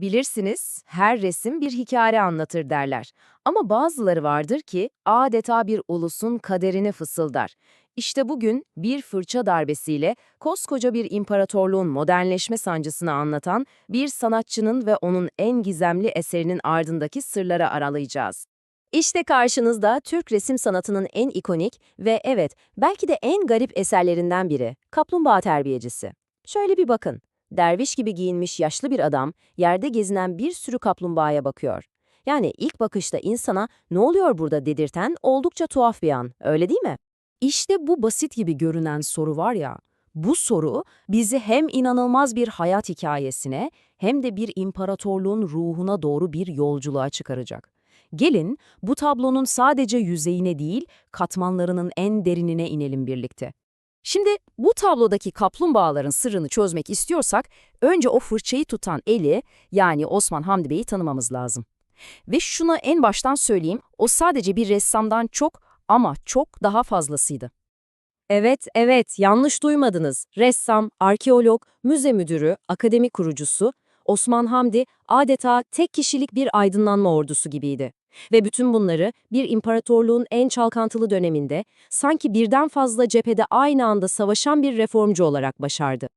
Bilirsiniz, her resim bir hikaye anlatır derler. Ama bazıları vardır ki adeta bir ulusun kaderini fısıldar. İşte bugün bir fırça darbesiyle koskoca bir imparatorluğun modernleşme sancısını anlatan bir sanatçının ve onun en gizemli eserinin ardındaki sırları aralayacağız. İşte karşınızda Türk resim sanatının en ikonik ve evet belki de en garip eserlerinden biri, Kaplumbağa Terbiyecisi. Şöyle bir bakın. Derviş gibi giyinmiş yaşlı bir adam yerde gezinen bir sürü kaplumbağaya bakıyor. Yani ilk bakışta insana ne oluyor burada dedirten oldukça tuhaf bir an, öyle değil mi? İşte bu basit gibi görünen soru var ya, bu soru bizi hem inanılmaz bir hayat hikayesine hem de bir imparatorluğun ruhuna doğru bir yolculuğa çıkaracak. Gelin bu tablonun sadece yüzeyine değil, katmanlarının en derinine inelim birlikte. Şimdi bu tablodaki kaplumbağaların sırrını çözmek istiyorsak önce o fırçayı tutan eli yani Osman Hamdi Bey'i tanımamız lazım. Ve şuna en baştan söyleyeyim, o sadece bir ressamdan çok ama çok daha fazlasıydı. Evet, evet, yanlış duymadınız. Ressam, arkeolog, müze müdürü, akademi kurucusu, Osman Hamdi adeta tek kişilik bir aydınlanma ordusu gibiydi. Ve bütün bunları bir imparatorluğun en çalkantılı döneminde sanki birden fazla cephede aynı anda savaşan bir reformcu olarak başardı.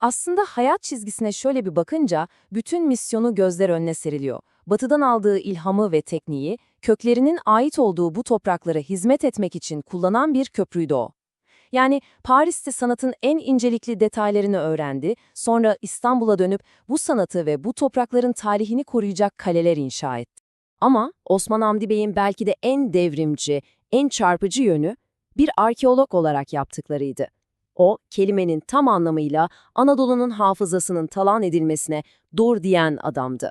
Aslında hayat çizgisine şöyle bir bakınca bütün misyonu gözler önüne seriliyor. Batıdan aldığı ilhamı ve tekniği, köklerinin ait olduğu bu topraklara hizmet etmek için kullanan bir köprüydü o. Yani Paris'te sanatın en incelikli detaylarını öğrendi, sonra İstanbul'a dönüp bu sanatı ve bu toprakların tarihini koruyacak kaleler inşa etti. Ama Osman Hamdi Bey'in belki de en devrimci, en çarpıcı yönü bir arkeolog olarak yaptıklarıydı. O, kelimenin tam anlamıyla Anadolu'nun hafızasının talan edilmesine dur diyen adamdı.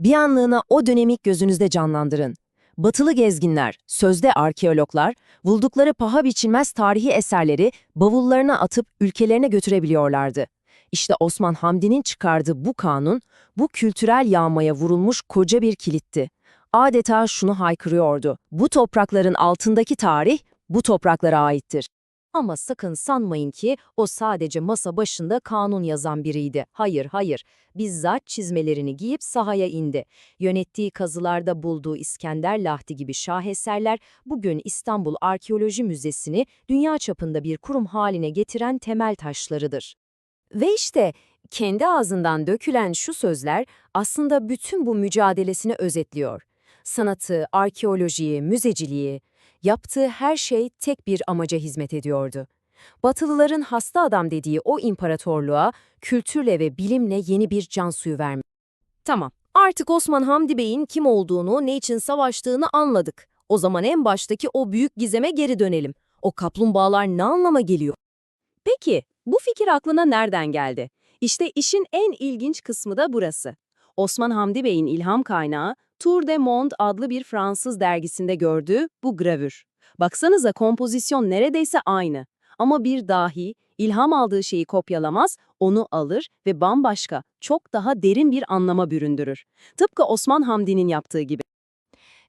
Bir anlığına o dönemi gözünüzde canlandırın. Batılı gezginler, sözde arkeologlar, buldukları paha biçilmez tarihi eserleri bavullarına atıp ülkelerine götürebiliyorlardı. İşte Osman Hamdi'nin çıkardığı bu kanun, bu kültürel yağmaya vurulmuş koca bir kilitti. Adeta şunu haykırıyordu, bu toprakların altındaki tarih bu topraklara aittir. Ama sakın sanmayın ki o sadece masa başında kanun yazan biriydi. Hayır, hayır. Bizzat çizmelerini giyip sahaya indi. Yönettiği kazılarda bulduğu İskender Lahti gibi şaheserler bugün İstanbul Arkeoloji Müzesi'ni dünya çapında bir kurum haline getiren temel taşlarıdır. Ve işte kendi ağzından dökülen şu sözler aslında bütün bu mücadelesini özetliyor. Sanatı, arkeolojiyi, müzeciliği, Yaptığı her şey tek bir amaca hizmet ediyordu. Batılıların hasta adam dediği o imparatorluğa kültürle ve bilimle yeni bir can suyu vermek. Tamam, artık Osman Hamdi Bey'in kim olduğunu, ne için savaştığını anladık. O zaman en baştaki o büyük gizeme geri dönelim. O kaplumbağalar ne anlama geliyor? Peki, bu fikir aklına nereden geldi? İşte işin en ilginç kısmı da burası. Osman Hamdi Bey'in ilham kaynağı Tour de Monde adlı bir Fransız dergisinde gördüğü bu gravür. Baksanıza kompozisyon neredeyse aynı. Ama bir dahi ilham aldığı şeyi kopyalamaz, onu alır ve bambaşka, çok daha derin bir anlama büründürür. Tıpkı Osman Hamdi'nin yaptığı gibi.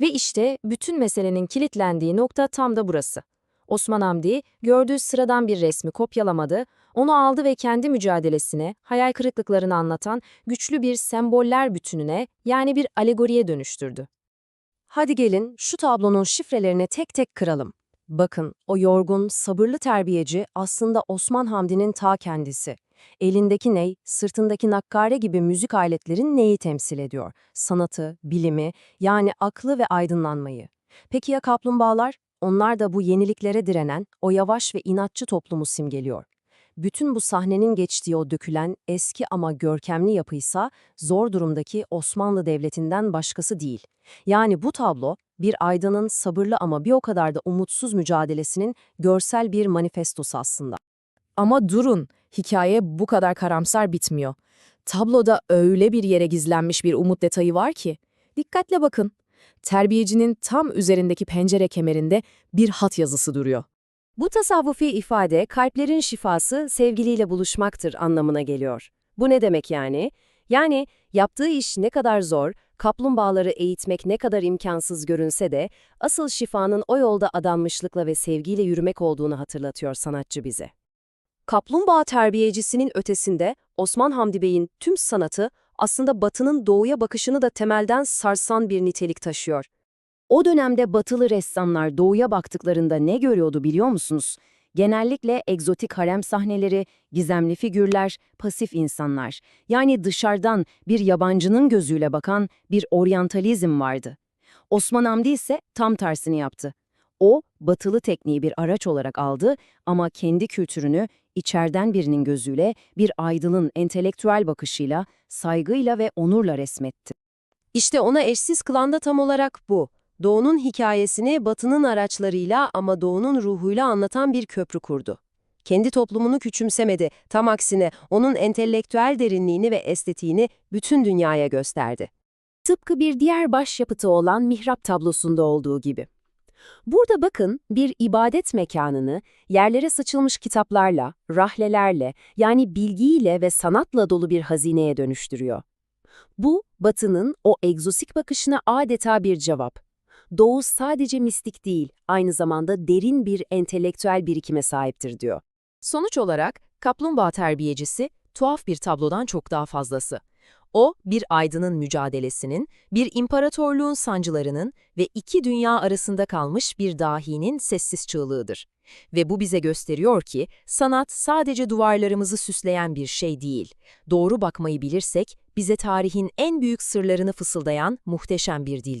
Ve işte bütün meselenin kilitlendiği nokta tam da burası. Osman Hamdi gördüğü sıradan bir resmi kopyalamadı, onu aldı ve kendi mücadelesine, hayal kırıklıklarını anlatan güçlü bir semboller bütününe yani bir alegoriye dönüştürdü. Hadi gelin şu tablonun şifrelerini tek tek kıralım. Bakın o yorgun, sabırlı terbiyeci aslında Osman Hamdi'nin ta kendisi. Elindeki ney, sırtındaki nakkare gibi müzik aletlerin neyi temsil ediyor? Sanatı, bilimi, yani aklı ve aydınlanmayı. Peki ya kaplumbağalar? Onlar da bu yeniliklere direnen, o yavaş ve inatçı toplumu simgeliyor. Bütün bu sahnenin geçtiği o dökülen eski ama görkemli yapıysa zor durumdaki Osmanlı Devleti'nden başkası değil. Yani bu tablo bir aydının sabırlı ama bir o kadar da umutsuz mücadelesinin görsel bir manifestosu aslında. Ama durun, hikaye bu kadar karamsar bitmiyor. Tabloda öyle bir yere gizlenmiş bir umut detayı var ki. Dikkatle bakın. Terbiyecinin tam üzerindeki pencere kemerinde bir hat yazısı duruyor. Bu tasavvufi ifade kalplerin şifası sevgiliyle buluşmaktır anlamına geliyor. Bu ne demek yani? Yani yaptığı iş ne kadar zor, kaplumbağaları eğitmek ne kadar imkansız görünse de asıl şifanın o yolda adanmışlıkla ve sevgiyle yürümek olduğunu hatırlatıyor sanatçı bize. Kaplumbağa terbiyecisinin ötesinde Osman Hamdi Bey'in tüm sanatı aslında Batı'nın doğuya bakışını da temelden sarsan bir nitelik taşıyor. O dönemde batılı ressamlar doğuya baktıklarında ne görüyordu biliyor musunuz? Genellikle egzotik harem sahneleri, gizemli figürler, pasif insanlar. Yani dışarıdan bir yabancının gözüyle bakan bir oryantalizm vardı. Osman Hamdi ise tam tersini yaptı. O, batılı tekniği bir araç olarak aldı ama kendi kültürünü içeriden birinin gözüyle bir aydının entelektüel bakışıyla, saygıyla ve onurla resmetti. İşte ona eşsiz kılan da tam olarak bu. Doğu'nun hikayesini Batı'nın araçlarıyla ama Doğu'nun ruhuyla anlatan bir köprü kurdu. Kendi toplumunu küçümsemedi, tam aksine onun entelektüel derinliğini ve estetiğini bütün dünyaya gösterdi. Tıpkı bir diğer başyapıtı olan mihrap tablosunda olduğu gibi. Burada bakın bir ibadet mekanını yerlere saçılmış kitaplarla, rahlelerle yani bilgiyle ve sanatla dolu bir hazineye dönüştürüyor. Bu, Batı'nın o egzosik bakışına adeta bir cevap. Doğu sadece mistik değil, aynı zamanda derin bir entelektüel birikime sahiptir diyor. Sonuç olarak kaplumbağa terbiyecisi tuhaf bir tablodan çok daha fazlası. O, bir aydının mücadelesinin, bir imparatorluğun sancılarının ve iki dünya arasında kalmış bir dahinin sessiz çığlığıdır. Ve bu bize gösteriyor ki, sanat sadece duvarlarımızı süsleyen bir şey değil. Doğru bakmayı bilirsek, bize tarihin en büyük sırlarını fısıldayan muhteşem bir dil.